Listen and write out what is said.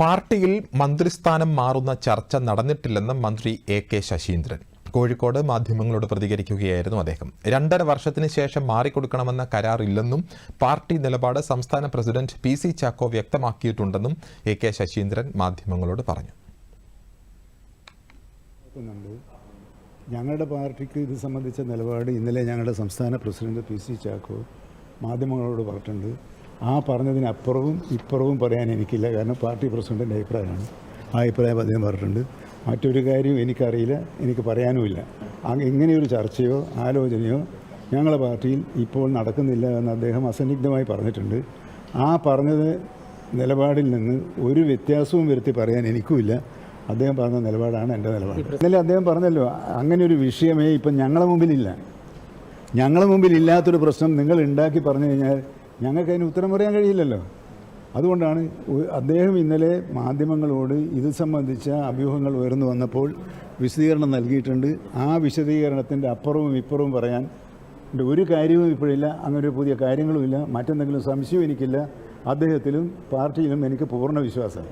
പാർട്ടിയിൽ മന്ത്രിസ്ഥാനം മാറുന്ന ചർച്ച നടന്നിട്ടില്ലെന്ന് മന്ത്രി എ കെ ശശീന്ദ്രൻ. കോഴിക്കോട് മാധ്യമങ്ങളോട് പ്രതികരിക്കുകയായിരുന്നു അദ്ദേഹം. രണ്ടര വർഷത്തിന് ശേഷം മാറിക്കൊടുക്കണമെന്ന കരാറില്ലെന്നും പാർട്ടി നിലപാട് സംസ്ഥാന പ്രസിഡന്റ് പി സി ചാക്കോ വ്യക്തമാക്കിയിട്ടുണ്ടെന്നും എ കെ ശശീന്ദ്രൻ മാധ്യമങ്ങളോട് പറഞ്ഞു. ഞങ്ങളുടെ പാർട്ടിക്ക് ഇത് സംബന്ധിച്ച നിലപാട് ഇന്നലെ ഞങ്ങളുടെ സംസ്ഥാന പ്രസിഡന്റ് പി സി ചാക്കോ മാധ്യമങ്ങളോട് പറഞ്ഞിട്ടുണ്ട്. ആ പറഞ്ഞതിനപ്പുറവും ഇപ്പുറവും പറയാൻ എനിക്കില്ല. കാരണം പാർട്ടി പ്രസിഡന്റിന്റെ അഭിപ്രായമാണ്. ആ അഭിപ്രായം അദ്ദേഹം പറഞ്ഞിട്ടുണ്ട്. മറ്റൊരു കാര്യവും എനിക്കറിയില്ല. എനിക്ക് പറയാനുമില്ല. ഇങ്ങനെയൊരു ചർച്ചയോ ആലോചനയോ ഞങ്ങളുടെ പാർട്ടിയിൽ ഇപ്പോൾ നടക്കുന്നില്ല എന്ന് അദ്ദേഹം അസന്നിഗ്ധമായി പറഞ്ഞിട്ടുണ്ട്. ആ പറഞ്ഞത് നിലപാടിൽ നിന്ന് ഒരു വ്യത്യാസവും വരുത്തി പറയാൻ എനിക്കുമില്ല. അദ്ദേഹം പറഞ്ഞ നിലപാടാണ് എന്റെ നിലപാട്. ഇന്നലെ അദ്ദേഹം പറഞ്ഞല്ലോ അങ്ങനെ ഒരു വിഷയമേ ഇപ്പം ഞങ്ങളുടെ മുമ്പിലില്ല. ഞങ്ങളുടെ മുമ്പിൽ ഇല്ലാത്തൊരു പ്രശ്നം നിങ്ങൾ ഉണ്ടാക്കി പറഞ്ഞു കഴിഞ്ഞാൽ ഞങ്ങൾക്ക് അതിന് ഉത്തരം പറയാൻ കഴിയില്ലല്ലോ. അതുകൊണ്ടാണ് അദ്ദേഹം ഇന്നലെ മാധ്യമങ്ങളോട് ഇത് സംബന്ധിച്ച അഭ്യൂഹങ്ങൾ ഉയർന്നു വന്നപ്പോൾ വിശദീകരണം നൽകിയിട്ടുണ്ട്. ആ വിശദീകരണത്തിന്റെ അപ്പുറവും ഇപ്പുറവും പറയാൻ ഒരു കാര്യവും ഇപ്പോഴില്ല അങ്ങനെ ഒരു പുതിയ കാര്യങ്ങളുമില്ല മറ്റെന്തെങ്കിലും സംശയവും എനിക്കില്ല. അദ്ദേഹത്തിലും പാർട്ടിയിലും എനിക്ക് പൂർണ വിശ്വാസം.